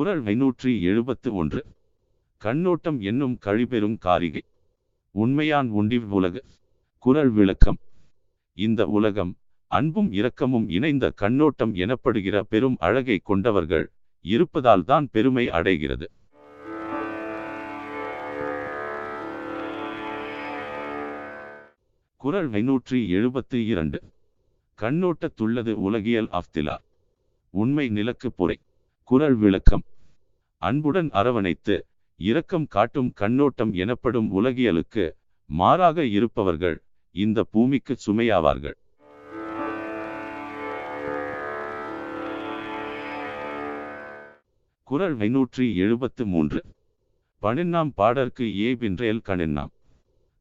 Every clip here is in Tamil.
குரல் ஐநூற்றி எழுபத்து ஒன்று. கண்ணோட்டம் என்னும் கழிபெரும் காரிகை. உண்மையான் உண்டிவ் உலக. குரல் விளக்கம். இந்த உலகம் அன்பும் இரக்கமும் இணைந்த கண்ணோட்டம் எனப்படுகிற பெரும் அழகை கொண்டவர்கள் இருப்பதால் தான் பெருமை அடைகிறது. குறள் ஐநூற்றி எழுபத்து இரண்டு. கண்ணோட்டத்துள்ளது உலகியல் அஃப்திலா உண்மை நிலக்கு பொறை குரல் விளக்கம். அன்புடன் அரவணைத்து இரக்கம் காட்டும் கண்ணோட்டம் எனப்படும் உலகியலுக்கு மாறாக இருப்பவர்கள் இந்த பூமிக்கு சுமையாவார்கள். குரல் ஐநூற்றி எழுபத்து மூன்று. பனின்னாம் பாடற்கு ஏபின்றேல் கணின்னாம்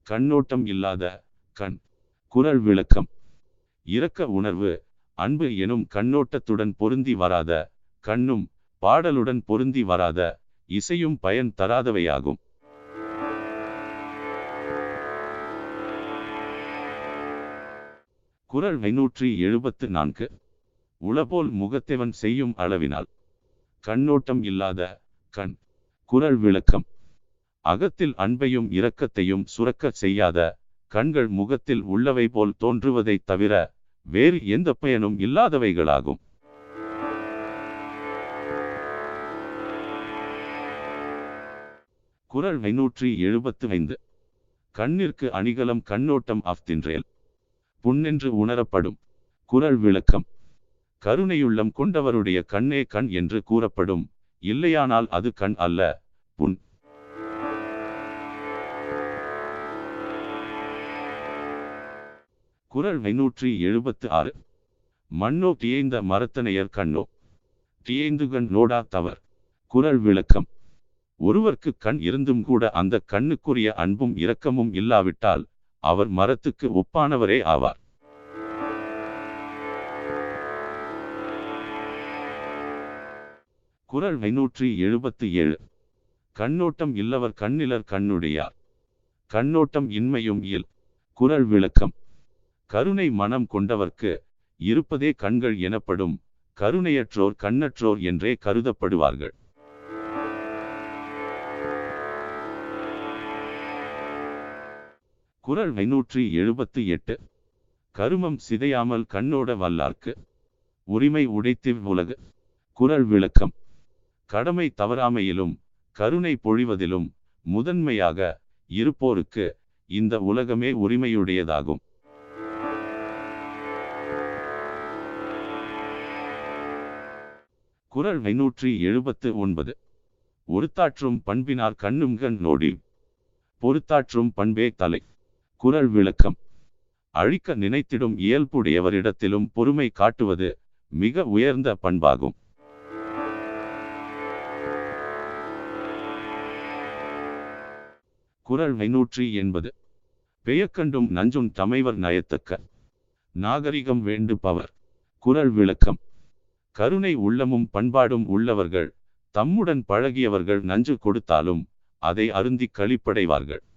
கண்ணோட்டம் இல்லாத கண். குரல் விளக்கம். இரக்க உணர்வு அன்பு எனும் கண்ணோட்டத்துடன் பொருந்தி வராத கண்ணும் பாடலுடன் பொருந்தி வராத இசையும் பயன் தராதவையாகும். குரல் ஐநூற்றி எழுபத்து நான்கு. உளபோல் முகத்தேவன் செய்யும் அளவினால். கண்ணோட்டம் இல்லாத கண். குரல் விளக்கம். அகத்தில் அன்பையும் இரக்கத்தையும் சுரக்க செய்யாத கண்கள் முகத்தில் உள்ளவை போல் தோன்றுவதைத் தவிர வேறு எந்த பயனும் இல்லாதவைகளாகும். குரல் ஐநூற்றி எழுபத்து ஐந்து கண்ணிற்கு அணிகலம் கண்ணோட்டம் அஃதின்றேல் புண்ணென்று உணரப்படும் குரல் விளக்கம். கருணையுள்ளம் கொண்டவருடைய கண்ணே கண் என்று கூறப்படும். இல்லையானால் அது கண் அல்ல புண். குறள் ஐநூற்றி எழுபத்து ஆறு மண்ணோ தியைந்த மரத்தனையர் கண்ணோ. தியைந்து கண் நோடா தவர். குரல் விளக்கம். ஒருவர்க்கு கண் இருந்தும் கூட அந்த கண்ணுக்குரிய அன்பும் இரக்கமும் இல்லாவிட்டால் அவர் மரத்துக்கு ஒப்பானவரே ஆவார். குறள் ஐநூற்றி எழுபத்து ஏழு. கண்ணோட்டம் இல்லவர் கண்ணிலர் கண்ணுடையார். கண்ணோட்டம் இன்மையும் இல் குரல் விளக்கம். கருணை மனம் கொண்டவர்க்கு இருப்பதே கண்கள் எனப்படும் கருணையற்றோர் கண்ணற்றோர் என்றே கருதப்படுவார்கள். குரல் ஐநூற்றி எழுபத்து எட்டு. கருமம் சிதையாமல் கண்ணோட வல்லார்க்கு. உரிமை உடைத்து உலகு. குரல் விளக்கம். கடமை தவறாமையிலும் கருணை பொழிவதிலும் முதன்மையாக இருப்போருக்கு இந்த உலகமே உரிமையுடையதாகும். குரல் ஐநூற்றி எழுபத்து ஒன்பது. ஒருத்தாற்றும் பண்பினார் கண்ணும்கண் நோடி பொறுத்தாற்றும் பண்பே தலை. குரல் விளக்கம். அழிக்க நினைத்திடும் இயல்புடையவரிடத்திலும் பொறுமை காட்டுவது மிக உயர்ந்த பண்பாகும். குரல் ஐநூற்றி எண்பது. பெயக்கண்டும் நஞ்சும் தமைவர் நயத்தக்க. நாகரிகம் வேண்டு பவர் விளக்கம். கருணை உள்ளமும் பண்பாடும் உள்ளவர்கள் தம்முடன் பழகியவர்கள் நஞ்சு கொடுத்தாலும் அதை அருந்தி கழிப்படைவார்கள்